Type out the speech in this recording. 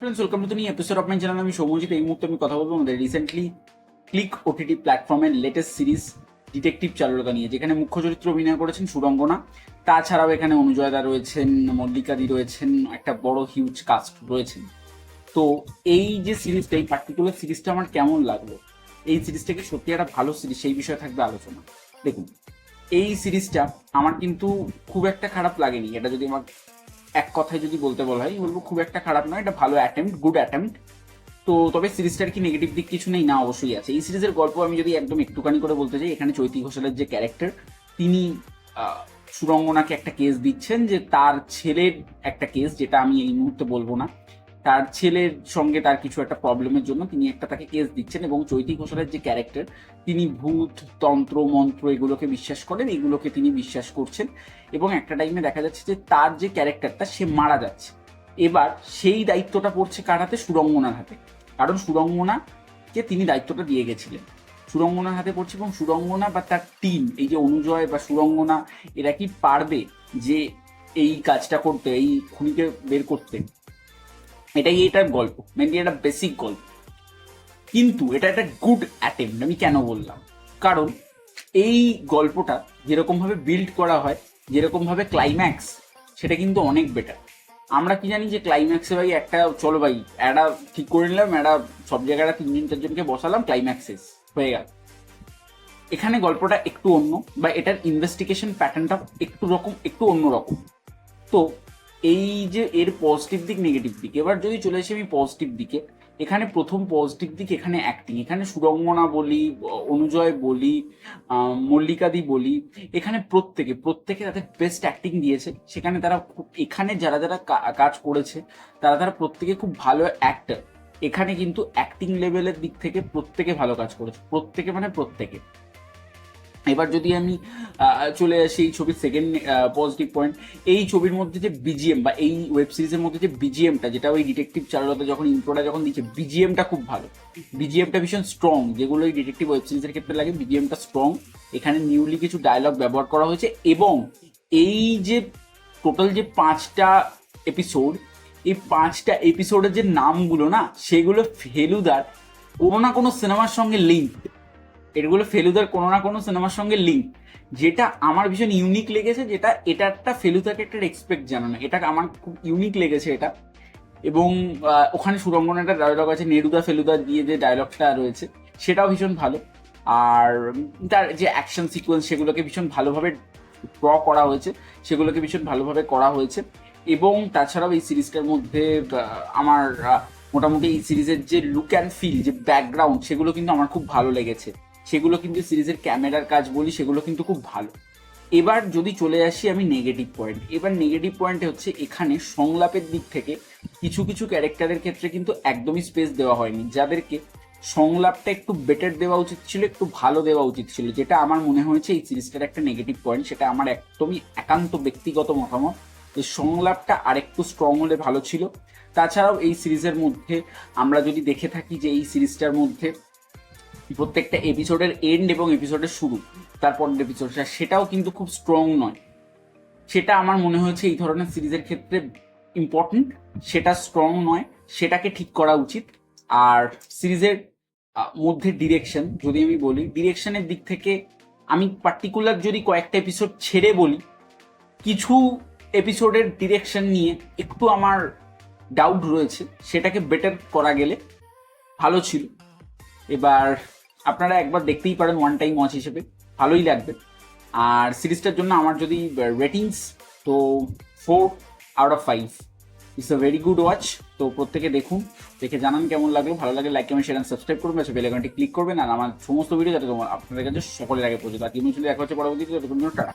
Friends welcome to new episode of my channel আমি সৌমজিৎ এই মুহূর্তে আমি কথা বলব আমাদের রিসেন্টলি ক্লিক ওটিটি প্ল্যাটফর্মের লেটেস্ট সিরিজ ডিটেকটিভ চারুলতা নিয়ে, যেখানে মুখ্য চরিত্র অভিনয় করেছেন সুরঙ্গনা। তাছাড়াও এখানে অনুজয়দা রয়েছেন মল্লিকাদি রয়েছেন, একটা বড় হিউজ কাস্ট রয়েছেন। তো এই যে সিরিজটা এই পার্টিকুলার সিরিজটা আমার কেমন লাগল? এই সিরিজটা কি সত্যি একটা ভালো সিরিজ সেই বিষয়ে থাকবে আলোচনা। দেখুন, এই সিরিজটা আমার কিন্তু খুব একটা খারাপ লাগেনি। এটা যদি আমার এক কথায় যদি বলতে বলা হয়, বলব খুব একটা খারাপ নয়, এটা ভালো অ্যাটেম্প গুড অ্যাটেম্প তো তবে সিরিজটার কি নেগেটিভ দিক কিছু নেই? না, অবশ্যই আছে। এই সিরিজের গল্প আমি যদি একদম একটুখানি করে বলতে চাই, এখানে চৈতি ঘোষালের যে ক্যারেক্টার তিনি সুরঙ্গনাকে একটা কেস দিচ্ছেন যে তার ছেলের একটা কেস যেটা আমি এই মুহূর্তে বলব না। তার ছেলের সঙ্গে তার কিছু একটা প্রবলেমের জন্য তিনি একটা তাকে কেস দিচ্ছেন এবং চৈতি ঘোষালের যে ক্যারেক্টার তিনি ভূত, তন্ত্র, মন্ত্র এগুলোকে বিশ্বাস করেন, এগুলোকে তিনি বিশ্বাস করছেন এবং একটা টাইমে দেখা যাচ্ছে যে তার যে ক্যারেক্টারটা সে মারা যাচ্ছে। এবার সেই দায়িত্বটা পড়ছে কার হাতে? সুরঙ্গনার হাতে। কারণ সুরঙ্গনাকে তিনি দায়িত্বটা দিয়ে গেছিলেন। সুরঙ্গনার হাতে পড়ছে এবং সুরঙ্গনা বা তার টিম এই যে অনুজয় বা সুরঙ্গনা এরা কি পারবে যে এই কাজটা করতে, এই খুনিকে বের করতে? এটাই এটার গল্প? মেনলি একটা বেসিক গল্প। কিন্তু এটা একটা গুড অ্যাটেম্প আমি কেন বললাম? কারণ এই গল্পটা যেরকমভাবে বিল্ড করা হয় যেরকমভাবে ক্লাইম্যাক্স সেটা কিন্তু অনেক বেটার আমরা কি জানি যে ক্লাইম্যাক্সে ভাই একটা, চলো ভাই, একটা ঠিক করে নিলাম, একটা সব জায়গায় তিনজন চারজনকে বসালাম ক্লাইম্যাক্সেস হয়ে গেল। এখানে গল্পটা একটু অন্য, বা এটার ইনভেস্টিগেশন প্যাটার্নটা একটু রকম, একটু অন্য রকম। তো এই যে এর পজিটিভ দিক নেগেটিভ দিক, এবার যদি চলে আসি আমি পজিটিভ দিকে, এখানে প্রথম পজিটিভ দিক এখানে অ্যাক্টিং এখানে সুরঙ্গনা বলি, অনুজয় বলি মল্লিকাদি বলি, এখানে প্রত্যেকে প্রত্যেকে তাদের বেস্ট অ্যাক্টিং দিয়েছে। সেখানে তারা খুব- এখানে যারা যারা কাজ করেছে, তারা তারা প্রত্যেকে খুব ভালো অ্যাক্টার এখানে কিন্তু অ্যাক্টিং লেভেলের দিক থেকে প্রত্যেকে ভালো কাজ করেছে। প্রত্যেকে মানে প্রত্যেকে। এবার যদি আমি চলে আসি এই ছবির সেকেন্ড পজিটিভ পয়েন্ট এই ছবির মধ্যে যে বিজিএম বা এই ওয়েব সিরিজের মধ্যে যে বিজিএমটা যেটা ওই ডিটেকটিভ চারুলতা যখন ইন্ট্রোটা যখন দিচ্ছে বিজিএমটা খুব ভালো। বিজিএমটা ভীষণ স্ট্রং যেগুলো এই ডিটেকটিভ ওয়েব সিরিজের ক্ষেত্রে লাগে বিজিএমটা স্ট্রং এখানে নিউলি কিছু ডায়লগ ব্যবহার করা হয়েছে এবং এই যে টোটাল যে পাঁচটা এপিসোড এই পাঁচটা এপিসোডের যে নামগুলো না, সেগুলো ফেলুদার কোনো না কোনো সিনেমার সঙ্গে লিঙ্ক এগুলো ফেলুদার কোনো না কোনো সিনেমার সঙ্গে লিঙ্ক যেটা আমার ভীষণ ইউনিক লেগেছে, যেটা এটা একটা ফেলুদাকে একটা রেসপেক্ট জানো না এটা আমার খুব ইউনিক লেগেছে এটা। এবং ওখানে সুরঙ্গন একটা ডায়লগ আছে, নেরুদা ফেলুদা দিয়ে যে ডায়লগটা রয়েছে, সেটাও ভীষণ ভালো। আর তার যে অ্যাকশন সিকোয়েন্স সেগুলোকে ভীষণ ভালোভাবে ড্র করা হয়েছে, সেগুলোকে ভীষণ ভালোভাবে করা হয়েছে। এবং তাছাড়াও এই সিরিজটার মধ্যে আমার মোটামুটি এই সিরিজের যে লুক অ্যান্ড ফিল যে ব্যাকগ্রাউন্ড সেগুলো কিন্তু আমার খুব ভালো লেগেছে। সেগুলো কিন্তু সিরিজের ক্যামেরার কাজ বলি, সেগুলো কিন্তু খুব ভালো। এবার যদি চলে আসি আমি নেগেটিভ পয়েন্ট এবার নেগেটিভ পয়েন্ট হচ্ছে এখানে সংলাপের দিক থেকে কিছু কিছু ক্যারেক্টারের ক্ষেত্রে কিন্তু একদমই স্পেস দেওয়া হয়নি। যাদেরকে সংলাপটা একটু বেটার দেওয়া উচিত ছিল, একটু ভালো দেওয়া উচিত ছিল। যেটা আমার মনে হয়েছে এই সিরিজটার একটা নেগেটিভ পয়েন্ট সেটা আমার একদমই একান্ত ব্যক্তিগত মতামত যে সংলাপটা আরেকটু স্ট্রং হলে ভালো ছিল। তাছাড়াও এই সিরিজের মধ্যে আমরা যদি দেখে থাকি যে এই সিরিজটার মধ্যে প্রত্যেকটা এপিসোডের এন্ড এবং এপিসোডের শুরু তারপরের এপিসোডটা সেটাও কিন্তু খুব স্ট্রং নয়। সেটা আমার মনে হয়েছে এই ধরনের সিরিজের ক্ষেত্রে ইম্পর্টেন্ট সেটা স্ট্রং নয়, সেটাকে ঠিক করা উচিত। আর সিরিজের মধ্যে ডিরেকশন যদি আমি বলি ডিরেকশনের দিক থেকে আমি পার্টিকুলার যদি কয়েকটা এপিসোড ছেড়ে বলি, কিছু এপিসোডের ডিরেকশন নিয়ে একটু আমার ডাউট রয়েছে, সেটাকে বেটার করা গেলে ভালো ছিল। এবার আপনারা একবার দেখতেই পারেন ওয়ান টাইম ওয়াচ হিসেবে। ভালোই লাগবে। আর সিরিজটার জন্য আমার যদি রেটিংস তো four out of five it's a very good watch তো প্রত্যেকে দেখুন, দেখে জানান কেমন লাগল। ভালো লাগে লাইক কমেন্ট শেয়ার সাবস্ক্রাইব করবেন। বেল আইকনটি ক্লিক করবেন। আর আমার সমস্ত ভিডিও যাতে আপনাদের কাছে সকলের আগে পৌঁছে তার কি দেখা হচ্ছে পরবর্তীতে।